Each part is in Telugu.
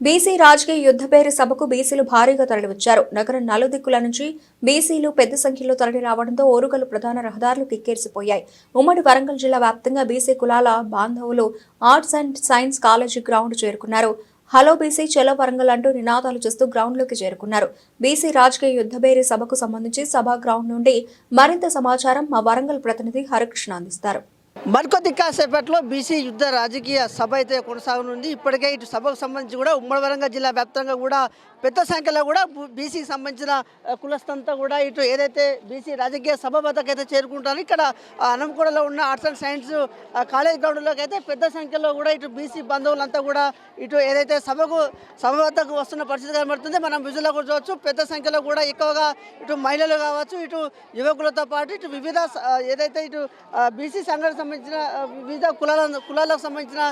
బీసీ రాజకీయ యుద్ధ పేరు సభకు బీసీలు భారీగా తరలివచ్చారు. నగరం నలుదిక్కుల నుంచి బీసీలు పెద్ద సంఖ్యలో తరలి రావడంతో ఓరుగలు ప్రధాన రహదారులు కిక్కేసిపోయాయి ఉమ్మడి వరంగల్ జిల్లా వ్యాప్తంగా బీసీ కులాల బాంధవులు arts and science college ground చేరుకున్నారు. హలో బీసీ చలో వరంగల్ అంటూ నినాదాలు చేస్తూ గ్రౌండ్లోకి చేరుకున్నారు. బీసీ రాజకీయ యుద్ధబేరి సభకు సంబంధించి సభా గ్రౌండ్ నుండి మరింత సమాచారం మా వరంగల్ ప్రతినిధి హరికృష్ణ అందిస్తారు. మరికొద్ది కాసేపట్లో బీసీ యుద్ధ రాజకీయ సభ అయితే కొనసాగనుంది. ఇప్పటికే ఇటు సభకు సంబంధించి కూడా ఉమ్మడి వరంగల్ జిల్లా వ్యాప్తంగా కూడా పెద్ద సంఖ్యలో కూడా బీసీకి సంబంధించిన కులస్థంతా కూడా ఇటు ఏదైతే బీసీ రాజకీయ సభ వద్దకు అయితే చేరుకుంటారో ఇక్కడ అనంకూడలో ఉన్న ఆర్ట్స్ అండ్ సైన్స్ కాలేజ్ గ్రౌండ్లోకి అయితే పెద్ద సంఖ్యలో కూడా ఇటు బీసీ బంధువులంతా కూడా ఇటు ఏదైతే సభకు సభ వద్దకు వస్తున్న పరిస్థితి కనబడుతుంది. మనం విజుల్లో కూడా చూడవచ్చు పెద్ద సంఖ్యలో కూడా ఎక్కువగా ఇటు మహిళలు కావచ్చు ఇటు యువకులతో పాటు ఇటు వివిధ ఏదైతే ఇటు బీసీ సంఘటన సంబంధించిన వివిధ కులాల కులాలకు సంబంధించిన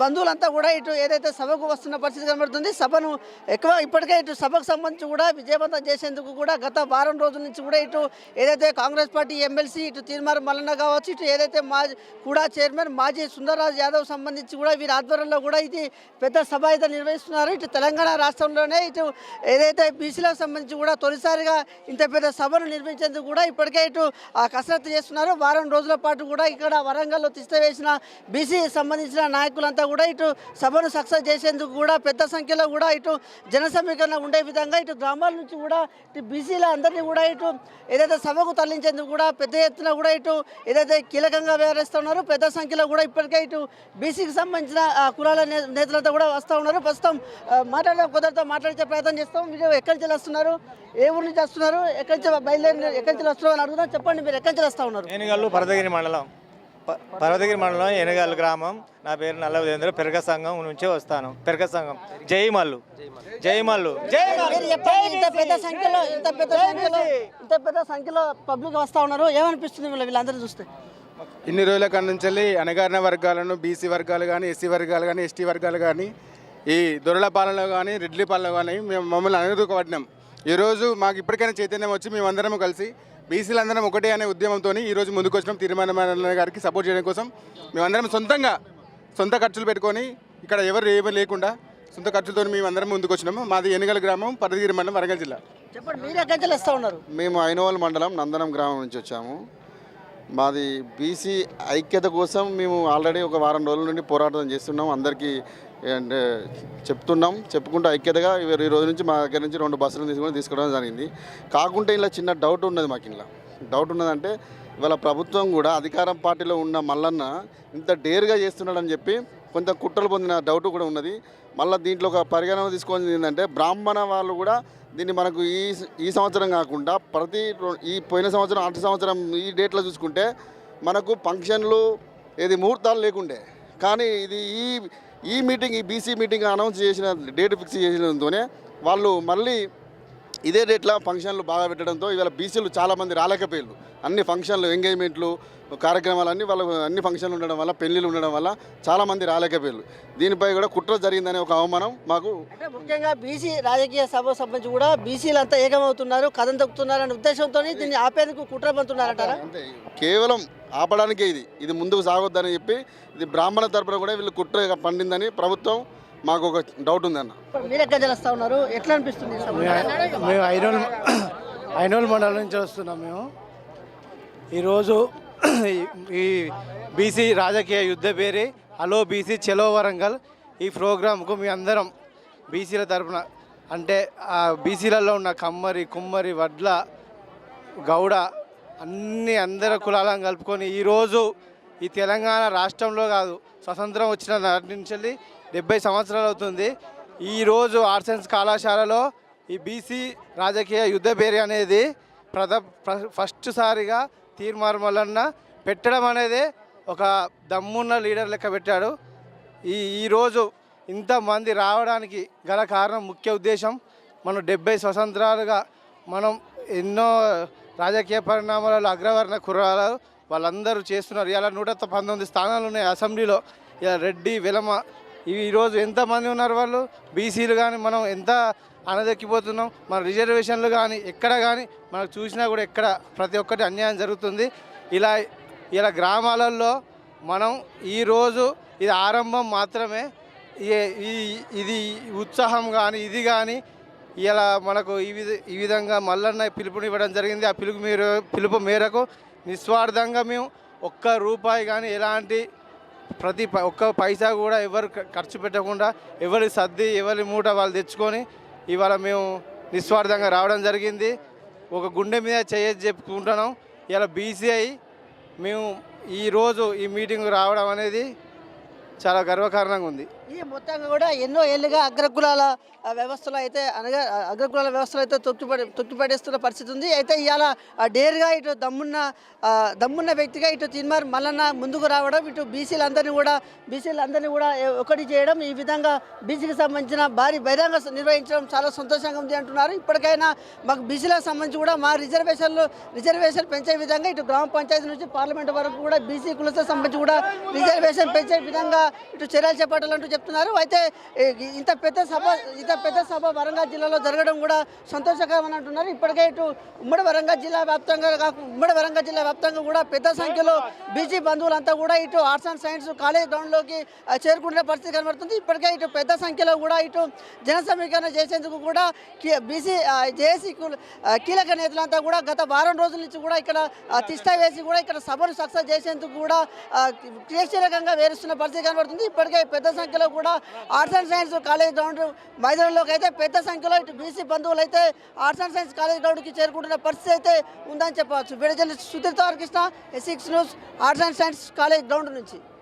బంధువులంతా కూడా ఇటు ఏదైతే సభకు వస్తున్న పరిస్థితి కనబడుతుంది సభను ఎక్కువ ఇప్పటికే ఇటు సభకు సంబంధించి కూడా విజయవంతం చేసేందుకు కూడా గత వారం రోజుల నుంచి కూడా ఇటు ఏదైతే కాంగ్రెస్ పార్టీ ఎమ్మెల్సీ ఇటు తీర్మార్ మల్లన్న కావచ్చు ఇటు ఏదైతే మాజీ కూడా చైర్మన్ మాజీ సుందరరాజ్ యాదవ్ సంబంధించి కూడా వీరి ఆధ్వర్యంలో కూడా ఇది పెద్ద సభ అయితే నిర్వహిస్తున్నారు. ఇటు తెలంగాణ రాష్ట్రంలోనే ఇటు ఏదైతే బీసీలకు సంబంధించి కూడా తొలిసారిగా ఇంత పెద్ద సభను నిర్మించేందుకు కూడా ఇప్పటికే ఇటు ఆ కసరత్తు చేస్తున్నారు. వారం రోజుల పాటు కూడా ఇక్కడ వరంగల్లో తిష్టవేసిన బీసీ సంబంధించిన నాయకులంతా కూడా ఇటు సభను సక్సెస్ చేసేందుకు కూడా పెద్ద సంఖ్యలో కూడా ఇటు జన సమీకరణ ఉండే విధంగా ఇటు గ్రామాల నుంచి కూడా ఇటు బీసీల అందరినీ కూడా ఇటు ఏదైతే సభకు తరలించేందుకు కూడా పెద్ద ఎత్తున కూడా ఇటు ఏదైతే కీలకంగా వ్యవహరిస్తున్నారు పెద్ద సంఖ్యలో కూడా ఇప్పటికే ఇటు బీసీకి సంబంధించిన కులాల నేతలతో నేతలంతా కూడా వస్తూ ఉన్నారు. ప్రస్తుతం మాట్లాడే కొందరితో మాట్లాడితే ప్రయత్నం చేస్తాం. మీరు ఎక్కడి నుంచి వస్తున్నారు? ఏ ఊరి నుంచి వస్తున్నారు? ఎక్కడి నుంచి బయలుదేరి ఎక్కడి నుంచి వస్తున్నారు అని అడుగుదాం. చెప్పండి మీరు ఎక్కడి నుంచి వస్తూ ఉన్నారు? ఏనుగల్లు మండలం. పర్వతగిరి మండలం ఏనుగల్లు గ్రామం. నా పేరు నల్లవదేంద్ర పెరగ సంఘం నుంచి వస్తాను. పెరగ సంఘం. జై మల్లు. జై మల్లు. ఇంత పెద్ద సంఖ్యలో ఇంత పెద్ద సంఖ్యలో ఇంత పెద్ద సంఖ్యలో పబ్లిక్ వస్తూ ఉన్నారు. ఏమనిపిస్తుంది వీళ్ళ వీళ్ళందరూ చూస్తే? ఇన్ని రోజుల కాడ నుంచి వెళ్ళి అణగారిన వర్గాలను బీసీ వర్గాలు కానీ ఎస్సీ వర్గాలు కానీ ఎస్టీ వర్గాలు కానీ ఈ దొరల పాలనలో కానీ రెడ్లి పాలనలో కానీ మేము మమ్మల్ని అనుదూకపడినాం ఈరోజు మాకు ఇప్పటికైనా చైతన్యం వచ్చి మేమందరం కలిసి బీసీలందరం ఒకటే అనే ఉద్యమంతో ఈరోజు ముందుకు వచ్చినాం తీర్మాన గారికి సపోర్ట్ చేయడం కోసం. మేమందరం సొంతంగా సొంత ఖర్చులు పెట్టుకొని ఇక్కడ ఎవరు ఏమీ లేకుండా సొంత ఖర్చులతో మేమందరం ముందుకు వచ్చినాము మాది ఎనుగల గ్రామం పర్వతగిరి మండలం వరంగల్ జిల్లా. చెప్పండి మీరు ఎక్కడి ఉన్నారు? మేము ఐనోవల్ మండలం నందనం గ్రామం నుంచి వచ్చాము. మాది బీసీ ఐక్యత కోసం మేము ఆల్రెడీ ఒక వారం రోజుల నుండి పోరాటం చేస్తున్నాం. అందరికీ అంటే చెప్తున్నాం చెప్పుకుంటూ ఐక్యతగా ఈ రోజు నుంచి మా దగ్గర నుంచి రెండు బస్సులు తీసుకొని తీసుకోవడం జరిగింది. కాకుంటే ఇలా చిన్న డౌట్ ఉన్నది మాకు ఇలా డౌట్ ఉన్నదంటే ఇవాళ ప్రభుత్వం కూడా అధికారం పార్టీలో ఉన్న మల్లన్న ఇంత డేర్గా చేస్తున్నాడని చెప్పి కొంత కుట్రలు పొందిన డౌట్ కూడా ఉన్నది. మళ్ళీ దీంట్లో ఒక పరిగణన తీసుకొని ఏంటంటే బ్రాహ్మణ వాళ్ళు కూడా దీన్ని మనకు ఈ ఈ సంవత్సరం కాకుండా ప్రతి ఈ పోయిన సంవత్సరం అటు సంవత్సరం ఈ డేట్లో చూసుకుంటే మనకు ఫంక్షన్లు ఏది ముహూర్తాలు లేకుండే. కానీ ఇది ఈ ఈ మీటింగ్ ఈ బీసీ మీటింగ్ అనౌన్స్ చేసిన డేట్ ఫిక్స్ చేసినందుతోనే వాళ్ళు మళ్ళీ ఇదే డేట్లో ఫంక్షన్లు బాగా పెట్టడంతో ఇవాళ బీసీలు చాలామంది రాలేకపోయారు అన్ని ఫంక్షన్లు ఎంగేజ్మెంట్లు కార్యక్రమాలు అన్ని వాళ్ళ అన్ని ఫంక్షన్లు ఉండడం వల్ల పెళ్ళిళ్ళు ఉండడం వల్ల చాలామంది రాలేకపోయారు దీనిపై కూడా కుట్ర జరిగిందనే ఒక అవమానం మాకు అంటే ముఖ్యంగా బీసీ రాజకీయ సభకు సంబంధించి కూడా బీసీలు అంతా ఏకమవుతున్నారు కథం తొక్కుతున్నారు అనే ఉద్దేశంతో దీన్ని ఆపేందుకు కుట్ర పంతున్నారంటారా అంటే కేవలం ఆపడానికే ఇది. ఇది ముందుకు సాగొద్దని చెప్పి ఇది బ్రాహ్మణ తరపున కూడా వీళ్ళు కుట్ర పండిందని ప్రభుత్వం మాకు ఒక డౌట్ ఉందన్న మీరు ఎక్కడ ఉన్నారు? ఎట్లా అనిపిస్తుంది? మేము ఐనోల్ ఐనోల్ మండలం నుంచి వస్తున్నాం మేము. ఈరోజు ఈ- ఈ బీసీ రాజకీయ యుద్ధ పేరి హలో బీసీ చెలో వరంగల్ ఈ ప్రోగ్రాంకు మీ అందరం బీసీల తరపున అంటే ఆ బీసీలలో ఉన్న కమ్మరి కుమ్మరి వడ్ల గౌడ అన్ని అందరి కులాలను కలుపుకొని ఈరోజు ఈ తెలంగాణ రాష్ట్రంలో కాదు స్వతంత్రం వచ్చిన నాటి నుంచి డెబ్బై సంవత్సరాలు అవుతుంది. ఈరోజు ఆర్ట్స్ సైన్స్ కళాశాలలో ఈ బీసీ రాజకీయ యుద్ధ పేరు అనేది ప్రథ ఫస్ట్ సారిగా తీర్మార్మలన్న పెట్టడం అనేది ఒక దమ్మున్న లీడర్ లెక్క పెట్టాడు. ఈ ఈరోజు ఇంతమంది రావడానికి గల కారణం ముఖ్య ఉద్దేశం మనం డెబ్బై స్వతంత్రాలుగా మనం ఎన్నో రాజకీయ పరిణామాలలో అగ్రవర్ణ కుర్రాలు వాళ్ళందరూ చేస్తున్నారు. ఇలా నూట పంతొమ్మిది స్థానాలు ఉన్నాయి అసెంబ్లీలో. ఇలా రెడ్డి విలమ ఈరోజు ఎంతమంది ఉన్నారు వాళ్ళు? బీసీలు కానీ మనం ఎంత అనదెక్కిపోతున్నాం? మన రిజర్వేషన్లు కానీ ఎక్కడ కానీ మనకు చూసినా కూడా ఎక్కడ ప్రతి ఒక్కటి అన్యాయం జరుగుతుంది. ఇలా ఇలా గ్రామాలలో మనం ఈరోజు ఇది ఆరంభం మాత్రమే. ఇది ఉత్సాహం కానీ ఇది కానీ ఇలా మనకు ఈ విధ ఈ విధంగా మల్లన్న పిలుపునివ్వడం జరిగింది. ఆ పిలుపు మీరు పిలుపు మేరకు నిస్వార్థంగా మేము ఒక్క రూపాయి కానీ ఎలాంటి ప్రతి ప- ఒక్క పైసా కూడా ఎవరు ఖర్చు పెట్టకుండా ఎవరి సర్ది ఎవరి మూట వాళ్ళు తెచ్చుకొని ఇవాళ మేము నిస్వార్థంగా రావడం జరిగింది. ఒక గుండె మీద చేయొచ్చు చెప్పుకుంటున్నాం. ఇలా బీసీఐ మేము ఈరోజు ఈ మీటింగ్ రావడం అనేది చాలా గర్వకారణంగా ఉంది. ఈ మొత్తంగా కూడా ఎన్నో ఏళ్ళుగా అగ్రకులాల ఆ, వ్యవస్థలో అయితే అనగా అగ్రకులాల వ్యవస్థలో అయితే తొత్తుపడి తొక్కిపడేస్తున్న పరిస్థితి ఉంది. అయితే ఇవాళ డేరుగా డేర్గా ఇటు దమ్మున్న దమ్మున్న వ్యక్తిగా ఇటు తిన్మార్ మల్లన్న ముందుకు రావడం ఇటు బీసీలందరినీ కూడా బీసీలందరినీ కూడా ఒకటి చేయడం ఈ విధంగా బీసీకి సంబంధించిన భారీ బహిరంగ నిర్వహించడం చాలా సంతోషంగా ఉంది అంటున్నారు. ఇప్పటికైనా మాకు బీసీలకు సంబంధించి కూడా మా రిజర్వేషన్లు రిజర్వేషన్ పెంచే విధంగా ఇటు గ్రామ పంచాయతీ నుంచి పార్లమెంట్ వరకు కూడా బీసీ కులతో సంబంధించి కూడా రిజర్వేషన్ పెంచే విధంగా ఇటు చర్యలు చేపట్టాలంటూ చెప్తున్నారు. అయితే ఇంత పెద్ద సభ ఇంత పెద్ద సభ వరంగల్ జిల్లాలో జరగడం కూడా సంతోషకరం అంటున్నారు. ఇప్పటికే ఇటు ఉమ్మడి వరంగల్ జిల్లా వ్యాప్తంగా ఉమ్మడి వరంగల్ జిల్లా వ్యాప్తంగా కూడా పెద్ద సంఖ్యలో బీజీ బంధువులంతా కూడా ఇటు ఆర్ట్స్ అండ్ సైన్స్ కాలేజ్ గ్రౌండ్లోకి చేరుకుంటున్న పరిస్థితి కనబడుతుంది. ఇప్పటికే ఇటు పెద్ద సంఖ్యలో కూడా ఇటు జన సమీకరణ చేసేందుకు కూడా బీసీ జేఏసీ కీలక నేతలంతా కూడా గత వారం రోజుల నుంచి కూడా ఇక్కడ తిష్ట వేసి కూడా ఇక్కడ సభను సక్సెస్ చేసేందుకు కూడా క్రియాశీలకంగా వేరుస్తున్న పరిస్థితి కనబడుతుంది. ఇప్పటికే పెద్ద సంఖ్యలో కూడా arts and science college ground మైదానంలోకి అయితే పెద్ద సంఖ్యలో ఇటు బీసీ బంధువులు అయితే ఆర్ట్స్ అండ్ సైన్స్ కాలేజ్ గ్రౌండ్కి చేరుకుంటున్న పరిస్థితి అయితే ఉందని చెప్పవచ్చు. విడజల్లి Sudheer Krishna ఎసిక్స్ news arts and science college ground నుంచి.